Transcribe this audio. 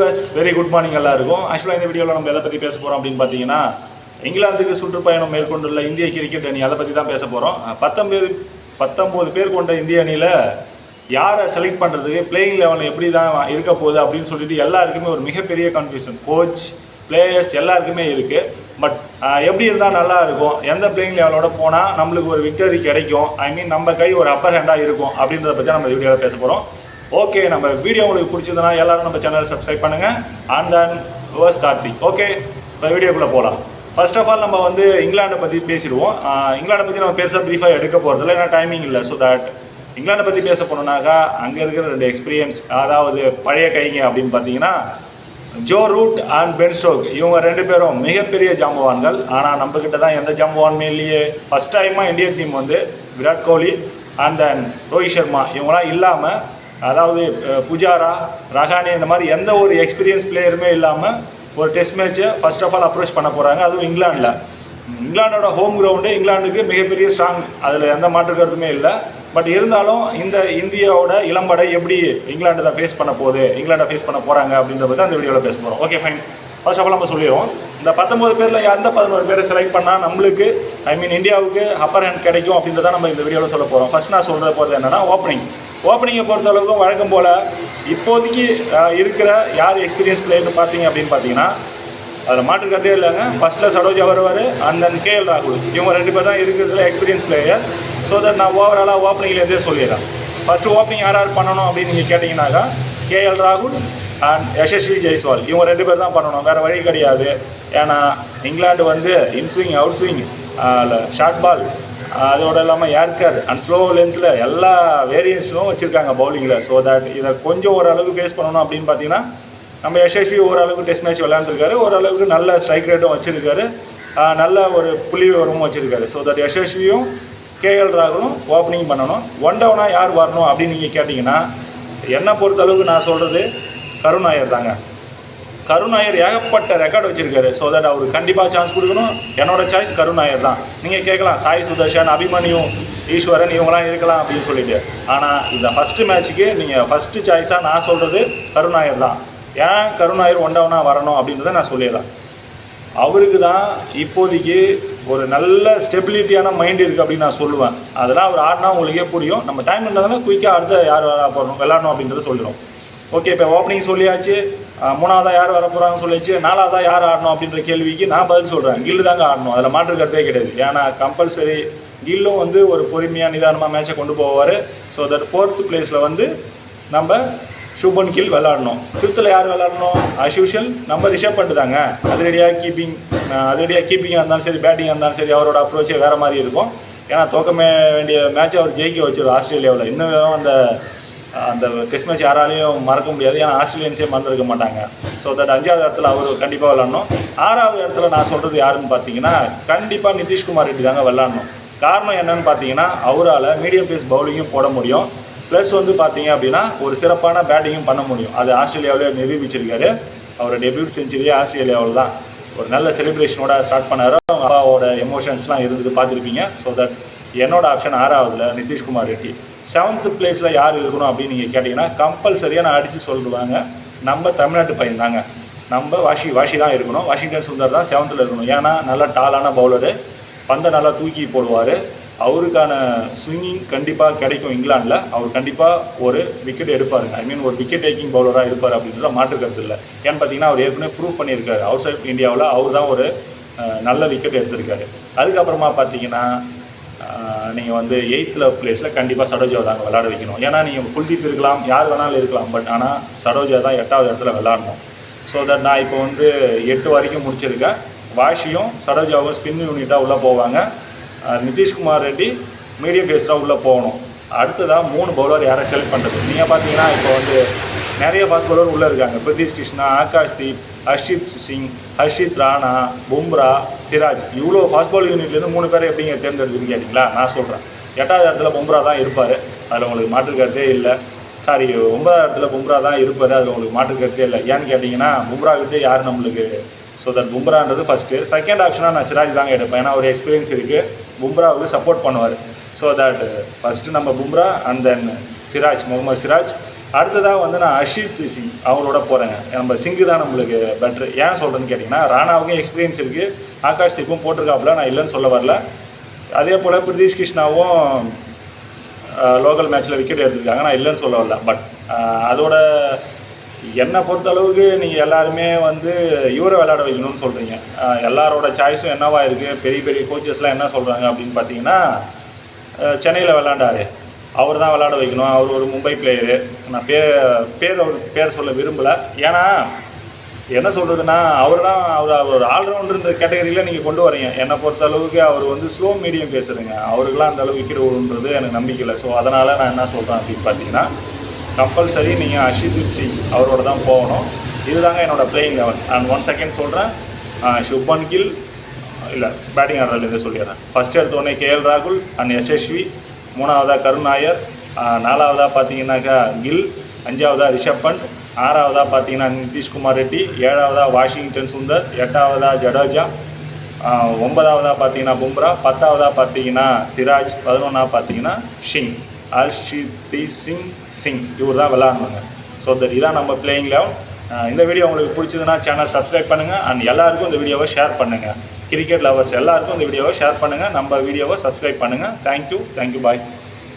Very good morning எல்லாருக்கும். ஆக்சுவலாக இந்த வீடியோவில் நம்ம எதை பற்றி பேச போகிறோம் அப்படின்னு பார்த்தீங்கன்னா இங்கிலாந்துக்கு சுற்றுப்பயணம் மேற்கொண்டுள்ள இந்திய கிரிக்கெட் அணி அதை பற்றி தான் பேச போகிறோம் பத்தொம்பது பத்தொம்போது பேர் கொண்ட இந்திய அணியில் யாரை செலக்ட் பண்ணுறதுக்கு பிளேயிங் லெவலில் எப்படி தான் இருக்க போகுது அப்படின்னு சொல்லிட்டு எல்லாருக்குமே ஒரு மிகப்பெரிய கன்ஃபியூஷன் கோச் பிளேயர்ஸ் எல்லாருக்குமே இருக்குது பட் எப்படி இருந்தால் நல்லா இருக்கும்? எந்த பிளேயிங் லெவலோட போனால் நம்மளுக்கு ஒரு விக்டரி கிடைக்கும்? ஐ மீன் நம்ம கை ஒரு அப்பர் ஹேண்டாக இருக்கும் அப்படின்றத பற்றி நம்ம வீடியோவில் பேச போகிறோம் ஓகே நம்ம வீடியோ உங்களுக்கு பிடிச்சதுன்னா எல்லாரும் நம்ம சேனலை சப்ஸ்கிரைப் பண்ணுங்கள் and then where's Karthik okay இப்போ வீடியோக்குள்ளே போகலாம் ஃபர்ஸ்ட் ஆஃப் ஆல் நம்ம வந்து இங்கிலாண்டை பற்றி பேசிடுவோம். இங்கிலாண்டை பற்றி நம்ம பெருசாக ப்ரீஃபாக எடுக்க போகிறதில்ல ஏன்னா டைமிங் இல்லை. ஸோ தட் இங்கிலாண்டை பற்றி பேச போனோம்னாக்கா அங்கே இருக்கிற ரெண்டு எக்ஸ்பீரியன்ஸ் அதாவது பழைய கைங்க அப்படின்னு பார்த்தீங்கன்னா Joe Root and Ben Stoke. இவங்க ரெண்டு பேரும் மிகப்பெரிய ஜாம்பவான்கள். ஆனால் நம்ம கிட்ட தான் எந்த ஜாம்பவானுமே இல்லையே. ஃபஸ்ட் டைமாக இந்தியன் டீம் வந்து விராட் கோலி அண்ட் தென் ரோஹித் சர்மா. இவங்களாம் இல்லாமல் அதாவது புஜாரா ரஹானே இந்த மாதிரி எந்த ஒரு எக்ஸ்பீரியன்ஸ் பிளேயருமே இல்லாமல் ஒரு டெஸ்ட் மேட்ச்சை ஃபர்ஸ்ட் ஆஃப் ஆல் அப்ரோச் பண்ண போகிறாங்க அதுவும் இங்கிலாண்டில் இங்கிலாண்டோட ஹோம் கிரவுண்டு இங்கிலாந்துக்கு மிகப்பெரிய ஸ்ட்ராங் அதில் எந்த மாற்று கருத்துமே இல்லை. பட் இருந்தாலும் இந்த இந்தியாவோட இளம்படை எப்படி இங்கிலாந்து தான் ஃபேஸ் பண்ண போகுது இங்கிலாண்டை ஃபேஸ் பண்ண போகிறாங்க அப்படின்றத பற்றி அந்த வீடியோவில் பேச போகிறோம் okay fine first of all நம்ம சொல்லிடுவோம். இந்த பத்தொம்பது பேரில் எந்த பதினோரு பேரை செலக்ட் பண்ணால் நம்மளுக்கு ஐ மீன் இந்தியாவுக்கு அப்பர் ஹேண்ட் கிடைக்கும் அப்படின்றத நம்ம இந்த வீடியோவில் சொல்ல போகிறோம் ஃபர்ஸ்ட் நான் சொல்கிறது போகிறது என்னென்னா ஓப்பனிங் ஓப்பனிங்கை பொறுத்த அளவுக்கு வழக்கம் போல் இப்போதைக்கு இருக்கிற யார் எக்ஸ்பீரியன்ஸ் பிளேயர்னு பார்த்தீங்க அப்படின்னு பார்த்தீங்கன்னா அதில் மாற்று கட்டே இல்லைங்க. ஃபர்ஸ்ட்டில் சரோஜா வருவார் அண்ட் தென் கேஎல் ராகுல். இவங்க ரெண்டு பேர் தான் இருக்கிறதுல எக்ஸ்பீரியன்ஸ் பிளேயர் ஸோ தட் நான் ஓவராலாக ஓப்பனிங்லேருந்தே சொல்லிடுறேன். ஃபஸ்ட்டு ஓப்பனிங் யார் யார் பண்ணணும் அப்படின்னு நீங்கள் கேட்டிங்கனாக்கா கேஎல் ராகுல் அண்ட் யஷஸ்வி ஜெய்ஸ்வால் இவங்க ரெண்டு பேர் தான் பண்ணணும் வேறு வழி கிடையாது. ஏன்னா இங்கிலாந்து வந்து inswing out swing short ball அதோட இல்லாமல் ஏர்கர் அண்ட் ஸ்லோ லென்த்தில் எல்லா வேரியன்ஸும் வச்சுருக்காங்க பவுலிங்கில் ஸோ தட் இதை கொஞ்சம் ஓரளவுக்கு ஃபேஸ் பண்ணணும் அப்படின்னு பார்த்தீங்கன்னா நம்ம யசஸ்வி ஓரளவுக்கு டெஸ்ட் மேட்ச் விளையாண்டுருக்காரு. ஓரளவுக்கு நல்ல ஸ்ட்ரைக் ரேட்டும் வச்சுருக்காரு. நல்ல ஒரு புள்ளி விவரமும் வச்சுருக்காரு. ஸோ தட் யஷஸ்வியும் கேஎல் ராகுலும் ஓப்பனிங் பண்ணணும். ஒன் டவுனாக யார் வரணும் அப்படின்னு நீங்கள் கேட்டிங்கன்னா என்னை பொறுத்தளவுக்கு நான் சொல்கிறது கருண் நாயர் தாங்க. கருண் நாயர் ஏகப்பட்ட ரெக்கார்டு வச்சிருக்காரு. ஸோ தட் அவருக்கு கண்டிப்பாக சான்ஸ் கொடுக்கணும். என்னோட சாய்ஸ் கருண் நாயர் தான். நீங்கள் கேட்கலாம் சாய் சுதர்ஷன் அபிமன்யு ஈஸ்வரன் இவங்களாம் இருக்கலாம் அப்படின்னு சொல்லிட்டு. ஆனால் இந்த ஃபஸ்ட்டு மேட்ச்சுக்கு நீங்கள் ஃபஸ்ட்டு சாய்ஸாக நான் சொல்கிறது கருண் நாயர் தான். ஏன் கருண் நாயர் ஒன் வரணும் அப்படின்றத நான் சொல்லிடுறேன் அவருக்கு தான் இப்போதைக்கு ஒரு நல்ல ஸ்டெபிலிட்டியான மைண்ட் இருக்குது அப்படின்னு நான் சொல்லுவேன். அதெல்லாம் அவர் ஆடினா உங்களுக்கே புரியும். நம்ம டைம் இருந்ததுனால குயிக்காக அடுத்த யார் விளையாட போகிறோம் விளாடணும் அப்படின்றத சொல்லிடும் ஓகே இப்போ ஓப்பனிங் சொல்லியாச்சு. மூணாவதாக யார் வர போகிறாங்கன்னு சொல்லியாச்சு. நாலாவதாக யார் ஆடணும் அப்படின்ற கேள்விக்கு நான் பதில் சொல்கிறேன் கில்லு தாங்க ஆடணும். அதில் மாற்று கருத்தே கிடையாது. ஏன்னா கம்பல்சரி கில்லும் வந்து ஒரு பொறுமையாக நிதானமாக மேட்சை கொண்டு போவார். ஸோ தட் ஃபோர்த் பிளேஸில் வந்து நம்ம சுபன் கில் விளாடணும் ஃபிஃப்த்தில் யார் விளாடணும் அஸ் யூஷுவல் நம்ம ரிஷப் பண்ணிட்டு தாங்க. அதிரடியாக கீப்பிங் அதிரடியாக கீப்பிங்காக இருந்தாலும் சரி பேட்டிங்காக இருந்தாலும் சரி அவரோட அப்ரோச்சே வேறு மாதிரி இருக்கும். ஏன்னா தோக்கமே வேண்டிய மேட்சை அவர் ஜெயிக்க வச்சிருவார் ஆஸ்திரேலியாவில். இன்னும் அந்த அந்த டெஸ்ட் மேட்ச் யாராலையும் மறக்க முடியாது. ஏன்னா ஆஸ்திரேலியன்ஸே மறந்துருக்க மாட்டாங்க. ஸோ தட் அஞ்சாவது இடத்துல அவர் கண்டிப்பாக விளாடணும் ஆறாவது இடத்துல நான் சொல்கிறது யாருன்னு பார்த்தீங்கன்னா கண்டிப்பாக நிதிஷ்குமார் ரெட்டி தாங்க விளாடணும் காரணம் என்னன்னு பார்த்தீங்கன்னா அவரால் மீடியம் பேஸ் பவுலிங்கும் போட முடியும். ப்ளஸ் வந்து பார்த்தீங்க அப்படின்னா ஒரு சிறப்பான பேட்டிங்கும் பண்ண முடியும். அது ஆஸ்திரேலியாவிலே நிரூபிச்சிருக்காரு. அவரை டெபியூட் செஞ்சுரியே ஆஸ்திரேலியாவில் தான் ஒரு நல்ல செலிப்ரேஷனோட ஸ்டார்ட் பண்ணாரோ. அவங்க அப்பாவோட எமோஷன்ஸ்லாம் இருந்தது பார்த்துருப்பீங்க. ஸோ தட் என்னோட ஆப்ஷன் ஆறாவதுல நிதிஷ்குமார் ரெட்டி. செவன்த் பிளேஸில் யார் இருக்கணும் அப்படின்னு நீங்கள் கேட்டிங்கன்னா கம்பல்சரியாக நான் அடித்து சொல்லுவாங்க. நம்ம தமிழ்நாட்டு பையன் தாங்க. நம்ம வாஷி வாஷி தான் இருக்கணும். வாஷிங்டன் சுந்தர் தான் செவன்த்தில் இருக்கணும். ஏன்னா நல்லா டாலான பவுலரு பந்தை நல்லா தூக்கி போடுவார். அவருக்கான ஸ்விங்கிங் கண்டிப்பாக கிடைக்கும் இங்கிலாந்தில். அவர் கண்டிப்பாக ஒரு விக்கெட் எடுப்பாருங்க. ஐ மீன் ஒரு விக்கெட் டேக்கிங் பவுலராக இருப்பார் அப்படின்றத மாற்று கருத்து இல்லை. ஏன்னு பார்த்தீங்கன்னா அவர் ஏற்கனவே ப்ரூவ் பண்ணியிருக்காரு. அவுட் சைட் இந்தியாவில் அவர் தான் ஒரு நல்ல விக்கெட் எடுத்திருக்காரு. அதுக்கப்புறமா பார்த்தீங்கன்னா நீங்கள் வந்து எயித்தில் பிளேஸில் கண்டிப்பாக சடோஜாவை தாங்க விளாட வைக்கணும். ஏன்னா நீங்கள் குல்தீப் இருக்கலாம் யார் வேணாலும் இருக்கலாம். பட் ஆனால் சடோஜா தான் எட்டாவது இடத்துல விளாடணும் ஸோ தட் நான் இப்போ வந்து எட்டு வரைக்கும் முடிச்சிருக்கேன். வாஷியும் சடோஜாவும் ஸ்பின் யூனிட்டாக உள்ளே போவாங்க. நிதிஷ்குமார் ரெட்டி மீடியம் பேஸில் உள்ளே போகணும். அடுத்ததாக மூணு பவுலர் யாரை செலக்ட் பண்ணுறது நீங்கள் பார்த்தீங்கன்னா இப்போ வந்து நிறைய ஃபாஸ்ட் பவுலர் உள்ளே இருக்காங்க. பிரதீஷ் கிருஷ்ணா ஆகாஷ் தீப் ஹர்ஷித் சிங் ஹர்ஷித் ராணா பும்ரா சிராஜ். இவ்வளோ ஃபாஸ்ட் பவுல் யூனிட்லேருந்து மூணு பேரை எப்படிங்க தேர்ந்தெடுத்துன்னு கேட்டிங்களா? நான் சொல்கிறேன் எட்டாவது இடத்துல பும்ரா தான் இருப்பார். அதில் உங்களுக்கு மாற்று கருத்தே இல்லை. சாரி ஒன்பதாவது இடத்துல பும்ரா தான் இருப்பார். அதில் உங்களுக்கு மாற்று கருத்தே இல்லை. ஏன்னு கேட்டிங்கன்னா பும்ரா விட்டு யார் நம்மளுக்கு ஸோ தட் பும்ரான்றது ஃபஸ்ட்டு செகண்ட் ஆப்ஷனாக நான் சிராஜ் தாங்க எடுப்பேன். ஏன்னா ஒரு எக்ஸ்பீரியன்ஸ் இருக்குது பும்ராவுக்கு சப்போர்ட் பண்ணுவார். ஸோ தட் ஃபஸ்ட்டு நம்ம பும்ரா அண்ட் தென் சிராஜ் முகமது சிராஜ். அடுத்ததாக வந்து நான் அஷித் சிங் அவங்களோட போகிறேங்க நம்ம சிங்கு தான் நம்மளுக்கு பெட்ரு ஏன் சொல்கிறேன்னு கேட்டிங்கன்னா ராணாவுக்கும் எக்ஸ்பீரியன்ஸ் இருக்குது ஆகாஷ் சிப்பும் போட்டிருக்காப்புல. நான் இல்லைன்னு சொல்ல வரல. அதே போல் பிரதீஷ் கிருஷ்ணாவும் லோக்கல் மேட்ச்சில் விக்கெட் எடுத்திருக்காங்க. நான் இல்லைன்னு சொல்ல வரல. பட் uh, அதோட என்னை பொறுத்த அளவுக்கு நீங்கள் எல்லாருமே வந்து இவரை விளையாட வைக்கணும்னு சொல்கிறீங்க எல்லாரோட சாய்ஸும் என்னவா இருக்குது பெரிய பெரிய கோச்சஸ்லாம் என்ன சொல்கிறாங்க அப்படின்னு பார்த்தீங்கன்னா சென்னையில் விளாண்டாரு அவர் தான் விளாட வைக்கணும். அவர் ஒரு மும்பை பிளேயரு நான் பேர் பேர் அவர் பேர் சொல்ல விரும்பலை. ஏன்னா என்ன சொல்கிறதுன்னா அவர் தான் அவர் அவர் ஒரு கேட்டகரியில் நீங்கள் கொண்டு வரீங்க. என்னை பொறுத்த அளவுக்கு அவர் வந்து ஸ்லோ மீடியம் பேசுகிறேங்க அவருக்கெல்லாம் அந்த அளவு விக்கெட் விடுன்றது எனக்கு நம்பிக்கை இல்லை. ஸோ அதனால் நான் என்ன சொல்கிறேன் அப்படின்னு பார்த்தீங்கன்னா கம்பல்சரி நீங்கள் அஷிதீப் சிங் அவரோட தான் போகணும். இதுதாங்க என்னோடய playing eleven and one second சொல்கிறேன் சுப்மன் கில் இல்லை பேட்டிங் ஆர்டர்லேருந்து சொல்லிடுறேன். ஃபஸ்ட் எடுத்தோடனே கே கேஎல் ராகுல் அண்ட் யசஸ்வி மூணாவதாக கருண் நாயர் நாலாவதாக பார்த்தீங்கன்னாக்கா கில் அஞ்சாவதாக ரிஷப் பண்ட் ஆறாவதாக பார்த்தீங்கன்னா நிதிஷ்குமார் ரெட்டி ஏழாவதாக வாஷிங்டன் சுந்தர் எட்டாவதாக ஜடேஜா ஒன்பதாவதாக பார்த்தீங்கன்னா பும்ரா பத்தாவதாக பார்த்தீங்கன்னா சிராஜ் பதினொன்றாவது பார்த்தீங்கன்னா ஷிங். அர்ஷிதி சிங். சிங் இவர் தான் விளாட்ணுங்க ஸோ தட் இதான் நம்ம பிளேயிங் லெவன் இந்த வீடியோ உங்களுக்கு பிடிச்சதுன்னா சேனல் சப்ஸ்கிரைப் பண்ணுங்கள் அண்ட் எல்லாருக்கும் இந்த வீடியோவை ஷேர் பண்ணுங்கள் கிரிக்கெட் லவர்ஸ் எல்லாருக்கும் இந்த வீடியோவை ஷேர் பண்ணுங்கள் நம்ம வீடியோவை சப்ஸ்கிரைப் பண்ணுங்கள் தேங்க்யூ தேங்க்யூ பாய்